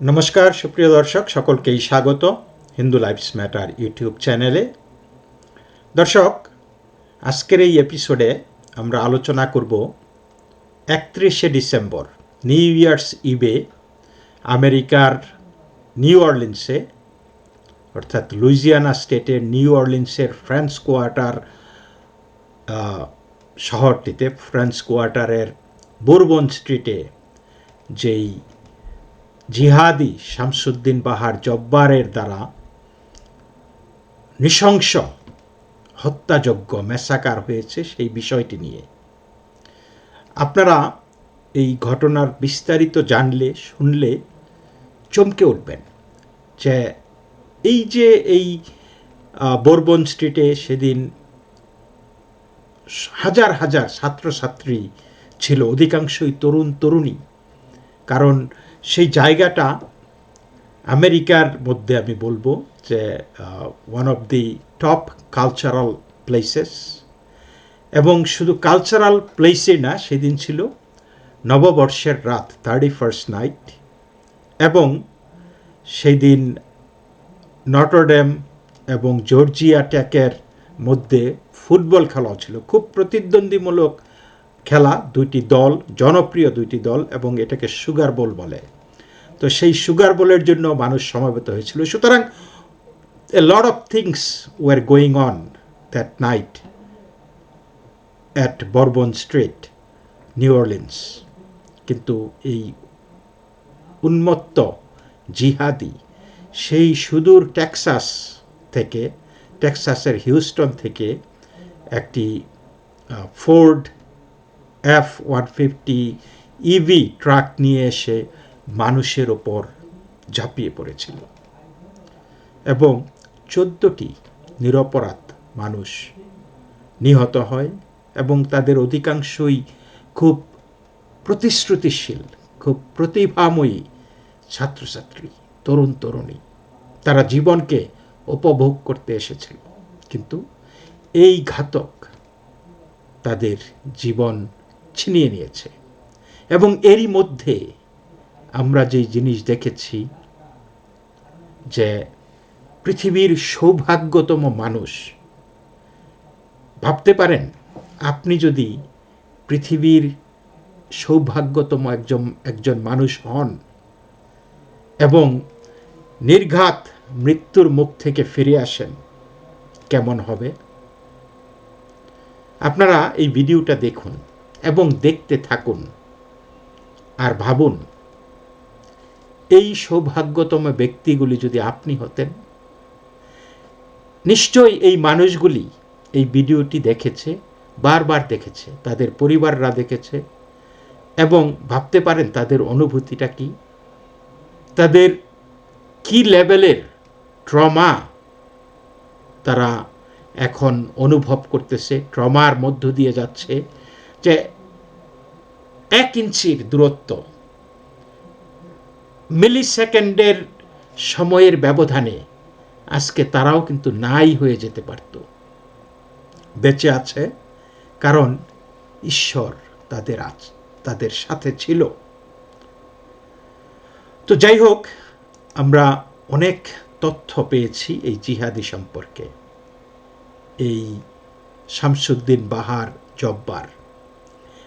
নমস্কার, সুপ্রিয় দর্শক, সকলকেই স্বাগত হিন্দু লাইফস ম্যাটার ইউটিউব চ্যানেলে। দর্শক, আজকের এই এপিসোডে আমরা আলোচনা করব একত্রিশে ডিসেম্বর নিউ ইয়ার্স ইবে আমেরিকার নিউ অর্লিন্সে অর্থাৎ লুইজিয়ানা স্টেটের নিউ অর্লিন্সের ফ্রান্স কোয়ার্টার শহরটিতে ফ্রেন্স কোয়ার্টারের বোরবন স্ট্রিটে যেই জিহাদি শামসুদ্দিন বাহার জব্বারের দ্বারা নৃশংস হত্যাযজ্ঞ মেসাকার হয়েছে সেই বিষয়টি নিয়ে। আপনারা এই ঘটনার বিস্তারিত জানলে, শুনলে চমকে উঠবেন যে এই যে এই বোরবন স্ট্রিটে সেদিন হাজার হাজার ছাত্রছাত্রী ছিল, অধিকাংশই তরুণ তরুণী কারণ সেই জায়গাটা আমেরিকার মধ্যে আমি বলব যে one of the top cultural places এবং শুধু কালচারাল প্লেসে না, সেদিন ছিল নববর্ষের রাত থার্টি ফার্স্ট নাইট এবং সেই দিন নটরডেম এবং জর্জিয়া ট্যাকের মধ্যে ফুটবল খেলাও ছিল খুব প্রতিদ্বন্দ্বীমূলক খেলা, দুইটি দল, জনপ্রিয় দুইটি দল এবং এটাকে সুগার বোল বলে। তো সেই সুগার বোলের জন্য মানুষ সমবেত হয়েছিল। সুতরাং a lot of things were going on that night at Bourbon Street New Orleans কিন্তু এই উন্মত্ত জিহাদি সেই সুদূর টেক্সাস থেকে, টেক্সাসের হিউস্টন থেকে একটি Ford F one fifty EV truck নিয়ে এসে মানুষের ওপর ঝাঁপিয়ে পড়েছিল। এবং চোদ্দটি নিরপরাধ মানুষ নিহত হয় এবং তাদের অধিকাংশই খুব প্রতিশ্রুতিশীল, খুব প্রতিভাময়ী ছাত্রছাত্রী, তরুণ তরুণী। তারা জীবনকে উপভোগ করতে এসেছিল। কিন্তু এই ঘাতক তাদের জীবন ছিনিয়ে নিয়েছে এবং এরই মধ্যে আমরা যে জিনিস দেখেছি যে পৃথিবীর সৌভাগ্যতম মানুষ, ভাবতে পারেন, আপনি যদি পৃথিবীর সৌভাগ্যতম একজন একজন মানুষ হন এবং নির্ঘাত মৃত্যুর মুখ থেকে ফিরে আসেন, কেমন হবে? আপনারা এই ভিডিওটা দেখুন এবং দেখতে থাকুন আর ভাবুন এই সৌভাগ্যতম ব্যক্তিগুলি যদি আপনি হতেন, নিশ্চয়ই এই মানুষগুলি এই ভিডিওটি দেখেছে, বারবার দেখেছে, তাদের পরিবাররা দেখেছে এবং ভাবতে পারেন তাদের অনুভূতিটা কি? তাদের কি লেভেলের ট্রমা তারা এখন অনুভব করতেছে, ট্রমার মধ্য দিয়ে যাচ্ছে যে এক ইঞ্চির দূরত্ব মিলি সেকেন্ডের সময়ের ব্যবধানে আজকে তারাও কিন্তু নাই হয়ে যেতে পারত। বেঁচে আছে, কারণ ঈশ্বর তাদের আজ, তাদের সাথে ছিল। তো যাই হোক, আমরা অনেক তথ্য পেয়েছি এই জিহাদি সম্পর্কে। এই শামসুদ্দিন বাহার জব্বার।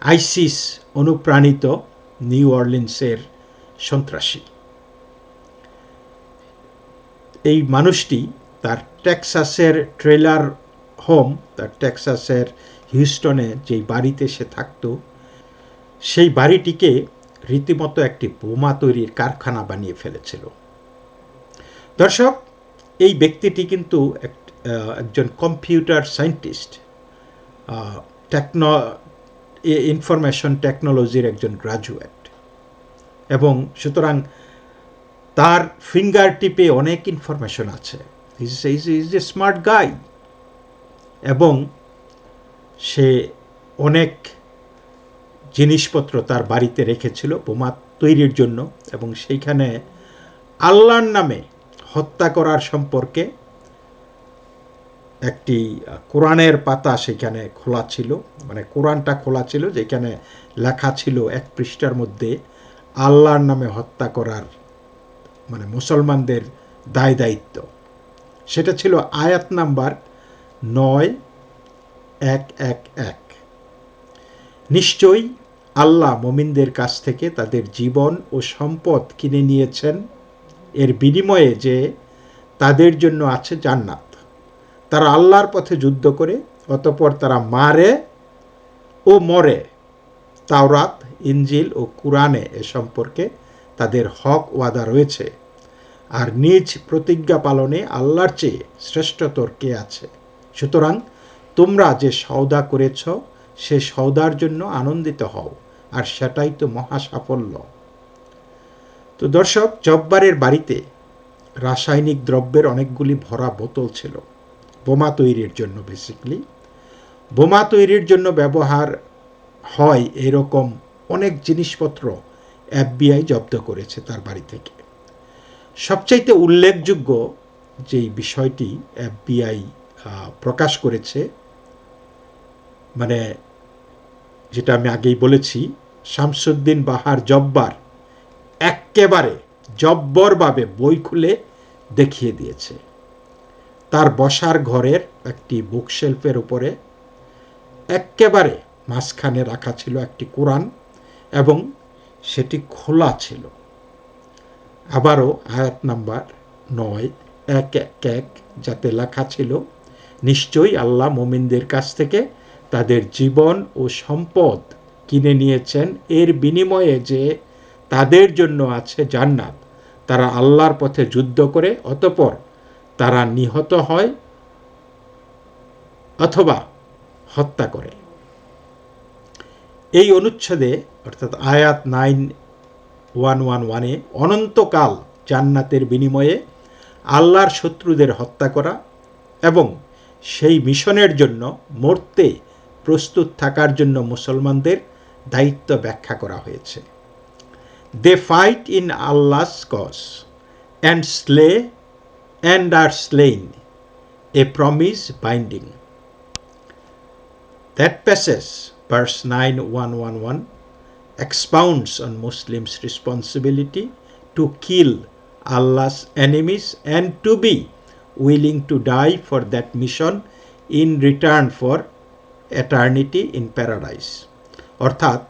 আইসিস অনুপ্রাণিত নিউ অর্লিন্সের সন্ত্রাসী। এই মানুষটি তার টেক্সাসের ট্রেলার হোম, তার টেক্সাসের হিউস্টনে যেই বাড়িতে সে থাকত, সেই বাড়িটিকে রীতিমতো একটি বোমা তৈরির কারখানা বানিয়ে ফেলেছিল। দর্শক, এই ব্যক্তিটি কিন্তু একজন কম্পিউটার সায়েন্টিস্ট। টেকনো ইনফরমেশন টেকনোলজির একজন গ্রাজুয়েট। এবং সুতরাং তার ফিঙ্গার টিপে অনেক ইনফরমেশন আছে। Is is is a smart guy এবং সে অনেক জিনিসপত্র তার বাড়িতে রেখেছিল, বোমা তৈরির জন্য। এবং সেইখানে আল্লাহর নামে হত্যা করার সম্পর্কে একটি কোরআনের পাতা সেখানে খোলা ছিল। মানে কোরআনটা খোলা ছিল, যেখানে লেখা ছিল এক পৃষ্ঠার মধ্যে আল্লাহর নামে হত্যা করার মানে মুসলমানদের দায় দায়িত্ব। সেটা ছিল আয়াত নাম্বার নয়, এক এক এক। নিশ্চয়ই আল্লাহ মমিনদের কাছ থেকে তাদের জীবন ও সম্পদ কিনে নিয়েছেন। এর বিনিময়ে যে তাদের জন্য আছে জান্নাত। তারা আল্লাহর পথে যুদ্ধ করে, অতপর তারা মারে ও মরে। তাওরাত ইঞ্জিল ও কুরআনে এ সম্পর্কে তাদের হক ওয়াদা রয়েছে। আর নিজ প্রতিজ্ঞা পালনে আল্লাহর চেয়ে শ্রেষ্ঠতর কে আছে? সুতরাং তোমরা যে সওদা করেছ, সে সওদার জন্য আনন্দিত হও, আর সেটাই তো মহা সাফল্য তো দর্শক, জব্বারের বাড়িতে রাসায়নিক দ্রব্যের অনেকগুলি ভরা বোতল ছিল। বোমা তৈরির জন্য বেসিকলি বোমা তৈরির জন্য ব্যবহার হয় এরকম অনেক জিনিসপত্র এফবিআই জব্দ করেছে তার বাড়ি থেকে। সবচাইতে উল্লেখযোগ্য যেই বিষয়টি এফবিআই প্রকাশ করেছে মানে যেটা আমি আগেই বলেছি, শামসুদ্দিন বাহার জব্বার একেবারে জব্বরভাবে বই খুলে দেখিয়ে দিয়েছে। তার বসার ঘরের একটি বুকশেলফের উপরে একেবারে মাঝখানে রাখা ছিল একটি কোরআন এবং সেটি খোলা ছিল। আবারও আয়াত নাম্বার নয়, এক এক এক যাতে লেখা ছিল, নিশ্চয়ই আল্লাহ মোমিনদের কাছ থেকে তাদের জীবন ও সম্পদ কিনে নিয়েছেন। এর বিনিময়ে যে তাদের জন্য আছে জান্নাত, তারা আল্লাহর পথে যুদ্ধ করে, অতপর তারা নিহত হয় অথবা হত্যা করে। এই অনুচ্ছেদে, অর্থাৎ আয়াত নাইন, ওয়ান ওয়ান ওয়ানে, অনন্তকাল জান্নাতের বিনিময়ে আল্লাহর শত্রুদের হত্যা করা এবং সেই মিশনের জন্য মরতে প্রস্তুত থাকার জন্য মুসলমানদের দায়িত্ব ব্যাখ্যা করা হয়েছে। They fight in Allah's cause and slay and are slain a promise binding that passage verse 9111 expounds on Muslims' responsibility to kill Allah's enemies and to be willing to die for that mission in return for eternity in paradise অর্থাৎ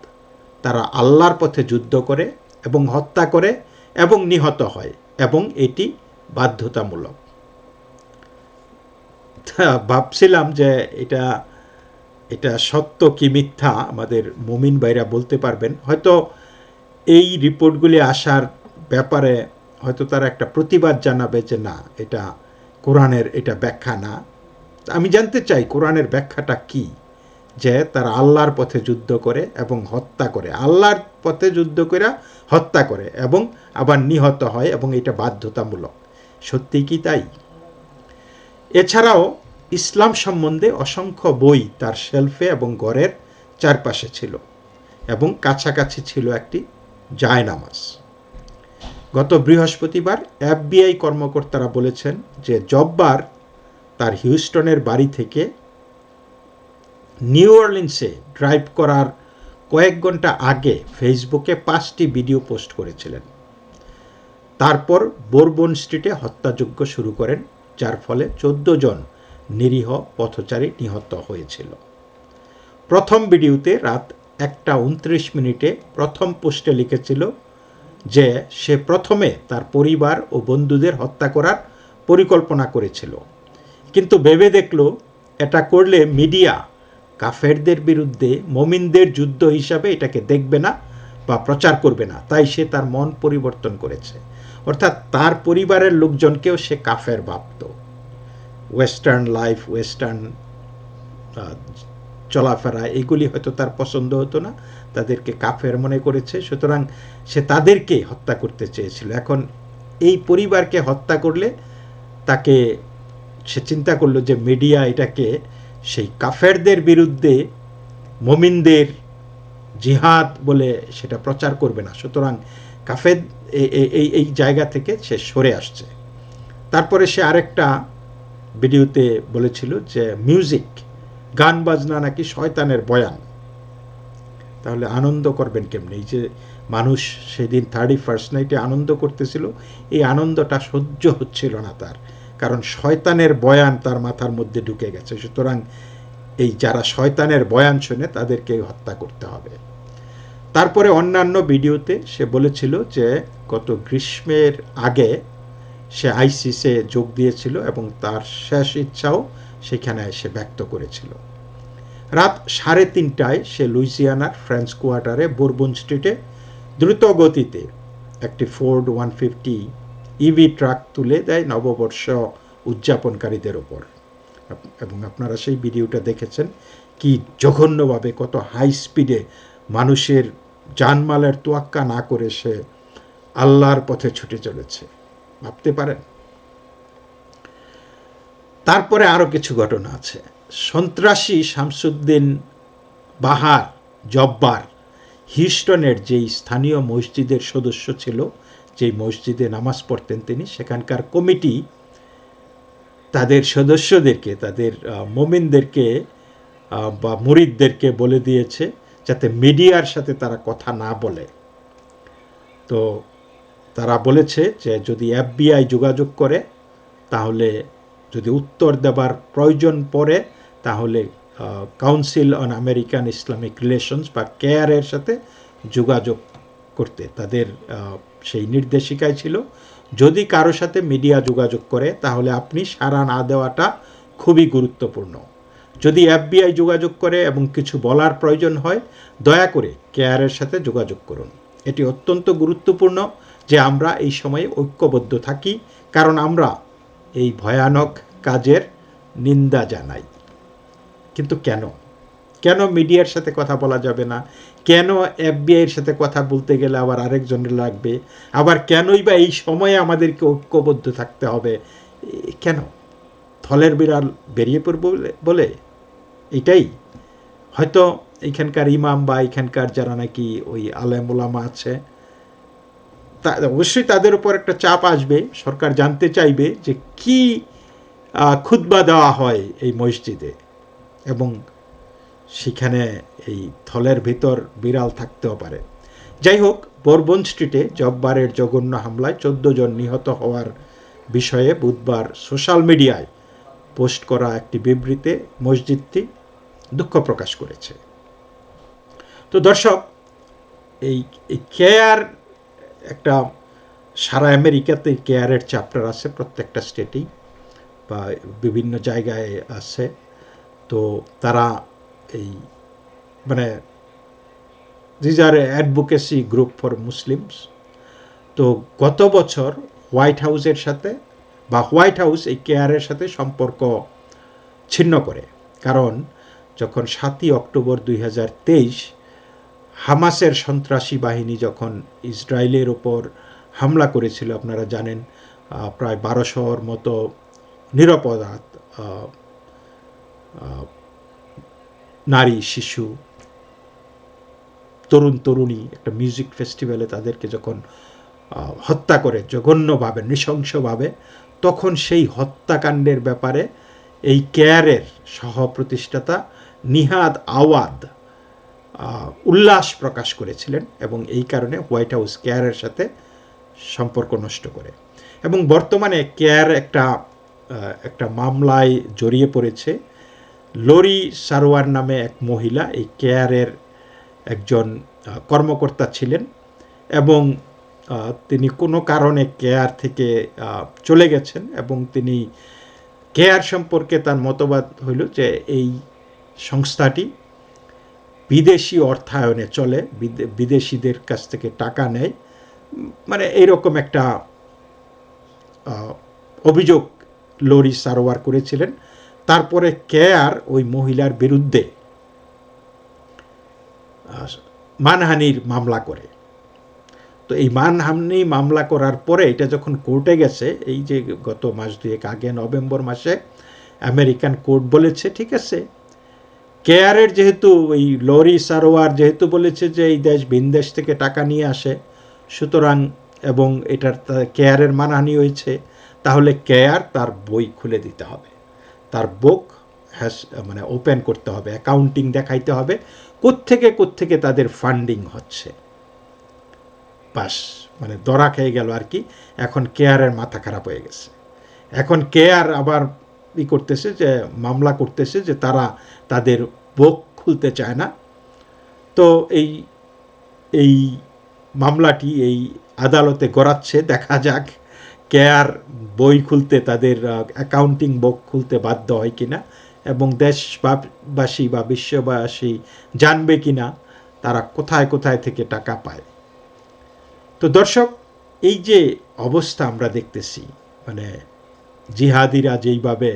তারা আল্লাহর পথে যুদ্ধ করে এবং হত্যা করে এবং নিহত হয় এবং এটি বাধ্যতামূলক ভাবছিলাম যে এটা এটা সত্য কি মিথ্যা আমাদের মুমিন ভাইরা বলতে পারবেন। হয়তো এই রিপোর্টগুলি আসার ব্যাপারে হয়তো তারা একটা প্রতিবাদ জানাবে যে না, এটা কোরআনের এটা ব্যাখ্যা না। আমি জানতে চাই কোরআনের ব্যাখ্যাটা কি, যে তারা আল্লাহর পথে যুদ্ধ করে এবং হত্যা করে। আল্লাহর পথে যুদ্ধ করে, হত্যা করে এবং আবার নিহত হয় এবং এটা বাধ্যতামূলক। সত্যি কি তাই? এছাড়াও ইসলাম সম্বন্ধে অসংখ্য বই তার শেলফে এবং ঘরের চারপাশে ছিল এবং কাছাকাছি ছিল একটি জায়নামাজ। গত বৃহস্পতিবার এফবিআই কর্মকর্তারা বলেছেন যে জব্বার তার হিউস্টনের বাড়ি থেকে নিউ অর্লিন্সে ড্রাইভ করার কয়েক ঘণ্টা আগে ফেসবুকে পাঁচটি ভিডিও পোস্ট করেছিলেন। তারপর বোরবন স্ট্রিটে হত্যাযজ্ঞ শুরু করেন, যার ফলে চোদ্দ জন নিরীহ পথচারী নিহত হয়েছিল। প্রথম ভিডিওতে রাত একটা উনত্রিশ মিনিটে প্রথম পোস্টে লিখেছিল যে সে প্রথমে তার পরিবার ও বন্ধুদের হত্যা করার পরিকল্পনা করেছিল। কিন্তু ভেবে দেখল এটা করলে মিডিয়া কাফেরদের বিরুদ্ধে, মমিনদের যুদ্ধ হিসাবে এটাকে দেখবে না বা প্রচার করবে না। তাই সে তার মন পরিবর্তন করেছে। অর্থাৎ তার পরিবারের লোকজনকেও সে কাফের ভাবত। ওয়েস্টার্ন লাইফ ওয়েস্টার্ন চলাফেরা, এগুলি হয়তো তার পছন্দ হতো না। তাদেরকে কাফের মনে করেছে। সুতরাং সে তাদেরকে হত্যা করতে চেয়েছিল। এখন এই পরিবারকে হত্যা করলে তাকে, সে চিন্তা করল যে মিডিয়া এটাকে সেই কাফেরদের বিরুদ্ধে মমিনদের জিহাদ বলে সেটা প্রচার করবে না। সুতরাং কাফের এই এই জায়গা থেকে সে সরে আসছে। তারপরে সে আরেকটা ভিডিওতে বলেছিল যে মিউজিক গান বাজনা নাকি শয়তানের বয়ান। তাহলে আনন্দ করবেন কেমনি? এই যে মানুষ সেদিন থার্টি ফার্স্ট নাইটে আনন্দ করতেছিল, এই আনন্দটা সহ্য হচ্ছিল না তার। কারণ শয়তানের বয়ান তার মাথার মধ্যে ঢুকে গেছে। সুতরাং এই যারা শয়তানের বয়ান শুনে, তাদেরকে হত্যা করতে হবে। তারপরে অন্যান্য ভিডিওতে সে বলেছিল যে, গত গ্রীষ্মের আগে সে আইসিসে যোগ দিয়েছিল এবং তার শেষ ইচ্ছাও সেখানে এসে ব্যক্ত করেছিল। রাত সাড়ে তিনটায় সে লুইসিয়ানার ফ্রেঞ্চ কোয়ার্টারে বোরবন স্ট্রিটে দ্রুত গতিতে একটি Ford one fifty EV truck তুলে দেয় নববর্ষ উদযাপনকারীদের ওপর। এবং আপনারা সেই ভিডিওটা দেখেছেন কি জঘন্যভাবে কত হাই স্পিডে মানুষের জানমালের তোয়াক্কা না করে সে আল্লাহর পথে ছুটে চলেছে। ভাবতে পারেন তারপরে আরও কিছু ঘটনা আছে। সন্ত্রাসী শামসুদ্দিন বাহার জব্বার হিউস্টনের যেই স্থানীয় মসজিদের সদস্য ছিল, যেই মসজিদে নামাজ পড়তেন তিনি, সেখানকার কমিটি তাদের সদস্যদেরকে, তাদের মোমিনদেরকে বা মুরিদদেরকে বলে দিয়েছে যাতে মিডিয়ার সাথে তারা কথা না বলে। তো তারা বলেছে যে যদি এফবিআই যোগাযোগ করে, তাহলে যদি উত্তর দেবার প্রয়োজন পড়ে, তাহলে Council on American Islamic Relations বা কেয়ারের সাথে যোগাযোগ করতে। তাদের সেই নির্দেশিকায় ছিল, যদি কারও সাথে মিডিয়া যোগাযোগ করে, তাহলে আপনি সাড়া না দেওয়াটা খুবই গুরুত্বপূর্ণ। যদি এফবিআই যোগাযোগ করে এবং কিছু বলার প্রয়োজন হয়, দয়া করে কেয়ারের সাথে যোগাযোগ করুন। এটি অত্যন্ত গুরুত্বপূর্ণ। যে আমরা এই সময়ে ঐক্যবদ্ধ থাকি, কারণ আমরা এই ভয়ানক কাজের নিন্দা জানাই। কিন্তু কেন? কেন মিডিয়ার সাথে কথা বলা যাবে না? কেন এফবিআইয়ের সাথে কথা বলতে গেলে আবার আরেকজনের লাগবে? আবার কেনই বা এই সময়ে আমাদেরকে ঐক্যবদ্ধ থাকতে হবে? কেন? থলের বিড়াল বেরিয়ে পড়ব বলে এটাই। হয়তো এখানকার ইমাম বা এখানকার যারা নাকি ওই আলেমুলামা আছে অবশ্যই তাদের উপর একটা চাপ আসবে। সরকার জানতে চাইবে যে কি খুদ্া দেওয়া হয় এই মসজিদে এবং সেখানে এই থলের ভিতর বিড়াল থাকতেও পারে। যাই হোক, বরবন স্ট্রিটে জব্বারের জঘন্য হামলায় চোদ্দ জন নিহত হওয়ার বিষয়ে বুধবার সোশ্যাল মিডিয়ায় পোস্ট করা একটি বিবৃতে মসজিদটি দুঃখ প্রকাশ করেছে। তো দর্শক, এই কেয়ার সারা আমেরিকাতে কেয়ারের চ্যাপ্টার আছে প্রত্যেকটা স্টেটেই বা বিভিন্ন জায়গায় আছে। তো তারা এই মানে these are advocacy group for Muslims তো গত বছর হোয়াইট হাউসের সাথে বা হোয়াইট হাউস এই কেয়ারের সাথে সম্পর্ক ছিন্ন করে। কারণ যখন সাতই অক্টোবর দুই হাজার তেইশ হামাসের সন্ত্রাসী বাহিনী যখন ইসরায়েলের ওপর হামলা করেছিল, আপনারা জানেন প্রায় বারোশোর মতো নিরাপরাধ নারী, শিশু, তরুণ, তরুণী একটা মিউজিক ফেস্টিভ্যালে তাদেরকে যখন হত্যা করে জঘন্যভাবে, নৃশংসভাবে, তখন সেই হত্যাকাণ্ডের ব্যাপারে এই কেয়ারের সহ প্রতিষ্ঠাতা নিহাদ আওয়াদ উল্লাস প্রকাশ করেছিলেন এবং এই কারণে হোয়াইট হাউস কেয়ারের সাথে সম্পর্ক নষ্ট করে। এবং বর্তমানে কেয়ার একটা একটা মামলায় জড়িয়ে পড়েছে। লরি সারোয়ার নামে এক মহিলা এই কেয়ারের একজন কর্মকর্তা ছিলেন এবং তিনি কোনো কারণে কেয়ার থেকে চলে গেছেন এবং তিনি কেয়ার সম্পর্কে তার মতবাদ হইল যে এই সংস্থাটি বিদেশি অর্থায়নে চলে বিদেশিদের কাছ থেকে টাকা নেয়। মানে এইরকম একটা অভিযোগ লরি সারোয়ার করেছিলেন। তারপরে কেয়ার ওই মহিলার বিরুদ্ধে মানহানির মামলা করে। তো এই মানহানি মামলা করার পরে এটা যখন কোর্টে গেছে, এই যে গত মাস দুয়েক আগে, নভেম্বর মাসে, আমেরিকান কোর্ট বলেছে, ঠিক আছে কেয়ারের যেহেতু ওই লরি, সারোয়ার যেহেতু বলেছে যে এই দেশ ভিন দেশ থেকে টাকা নিয়ে আসে, সুতরাং এবং এটার কেয়ারের মানহানি হয়েছে, তাহলে কেয়ার তার বই খুলে দিতে হবে। তার বুক হ্যাস মানে ওপেন করতে হবে অ্যাকাউন্টিং দেখাইতে হবে, কোত্থেকে কোত্থেকে তাদের ফান্ডিং হচ্ছে। বাস মানে দরা খেয়ে গেল আর কি, এখন কেয়ারের মাথা খারাপ হয়ে গেছে। এখন কেয়ার আবার ই করতেছে যে, মামলা করতেছে যে তারা তাদের বুক খুলতে চায় না। তো এই এই মামলাটি এই আদালতে গড়াচ্ছে। দেখা যাক কেয়ার বই খুলতে, তাদের অ্যাকাউন্টিং বুক খুলতে বাধ্য হয় কিনা এবং দেশবাসী বা বিশ্ববাসী জানবে কিনা, তারা কোথায় কোথায় থেকে টাকা পায়। তো দর্শক, এই যে অবস্থা আমরা দেখতেছি মানে জিহাদিরা যেইভাবে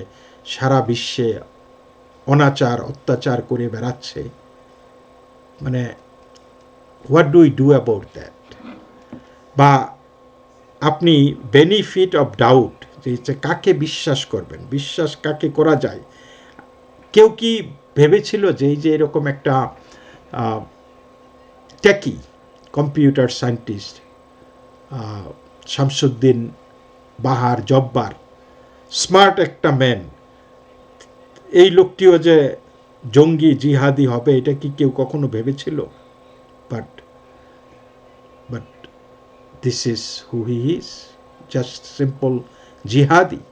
সারা বিশ্বে অনাচার, অত্যাচার করে বেড়াচ্ছে মানে what do do about that বা আপনি বেনিফিট অফ ডাউট যে হচ্ছে কাকে বিশ্বাস করবেন, বিশ্বাস কাকে করা যায়? কেউ কি ভেবেছিল যে এই যে এরকম একটা techie computer scientist Shamsuddin Bahar, Jabbar smart একটা ম্যান। এই লোকটিও যে জঙ্গি, জিহাদি হবে, এটা কি কেউ কখনো ভেবেছিল? But but this is who he is just simple jihadi.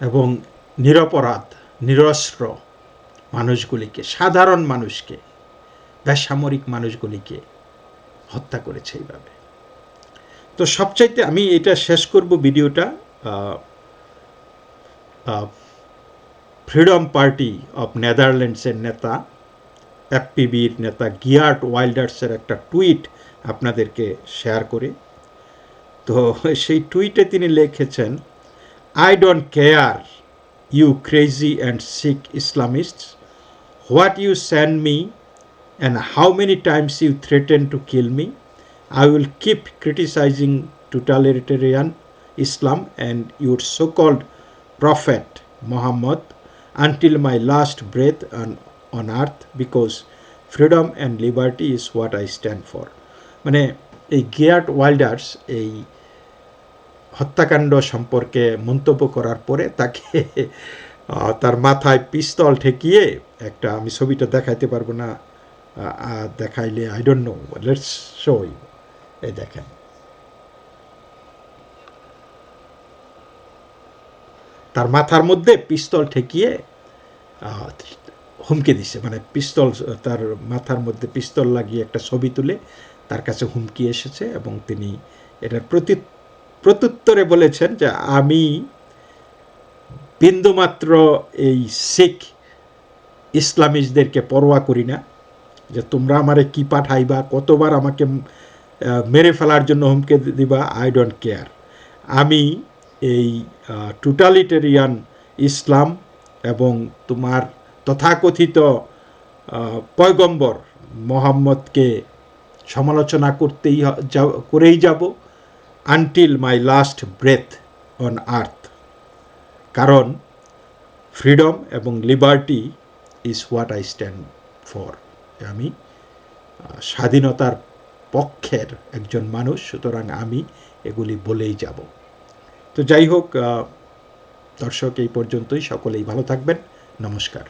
এবং নিরপরাধ, নিরস্ত্র মানুষগুলিকে, সাধারণ মানুষকে, বেসামরিক মানুষগুলিকে হত্যা করেছে এইভাবে। তো সবচাইতে আমি এটা শেষ করব ভিডিওটা ফ্রিডম পার্টি অফ নেদারল্যান্ডসের নেতা এফপিবির নেতা গিয়ার্ট ওয়াইল্ডার্সের একটা টুইট আপনাদেরকে শেয়ার করে। তো সেই টুইটে তিনি লিখেছেন I don't care you crazy and sick Islamists what you send me and how many times you threaten to kill me I will keep criticising totalitarian Islam and your so called Prophet Muhammad until my last breath on, on earth because freedom and liberty is what I stand for. মানে এই গিয়ার্ট ওয়াইল্ডার্স এই হত্যাকাণ্ড সম্পর্কে মন্তব্য করার পরে তাকে তার মাথায় পিস্তল ঠেকিয়ে একটা আমি ছবিটা দেখাইতে পারব না দেখাইলে I don't know let's show এই দেখেন তার মাথার মধ্যে পিস্তল ঠেকিয়ে হুমকি দিছে। মানে পিস্তল, তার মাথার মধ্যে পিস্তল লাগিয়ে একটা ছবি তুলে তার কাছে হুমকি এসেছে এবং তিনি এটার প্রতি, প্রত্যুত্তরে বলেছেন যে আমি বিন্দুমাত্র এই শিখ ইসলামিস্টদেরকে পরোয়া করি না, যে তোমরা আমারে কি পাঠাইবা, কতবার আমাকে মেরে ফেলার জন্য হুমকে দিবা, আই ডোন্ট কেয়ার। আমি এই টোটালিটেরিয়ান ইসলাম এবং তোমার তথাকথিত পয়গম্বর মোহাম্মদকে সমালোচনা করতেই করেই যাব until my last breath on earth কারণ ফ্রিডম এবং liberty is what I stand for আমি স্বাধীনতার পক্ষের একজন মানুষ, সুতরাং আমি এগুলি বলেই যাব। তো যাই হোক দর্শক এই পর্যন্তই। সকলেই ভালো থাকবেন। নমস্কার।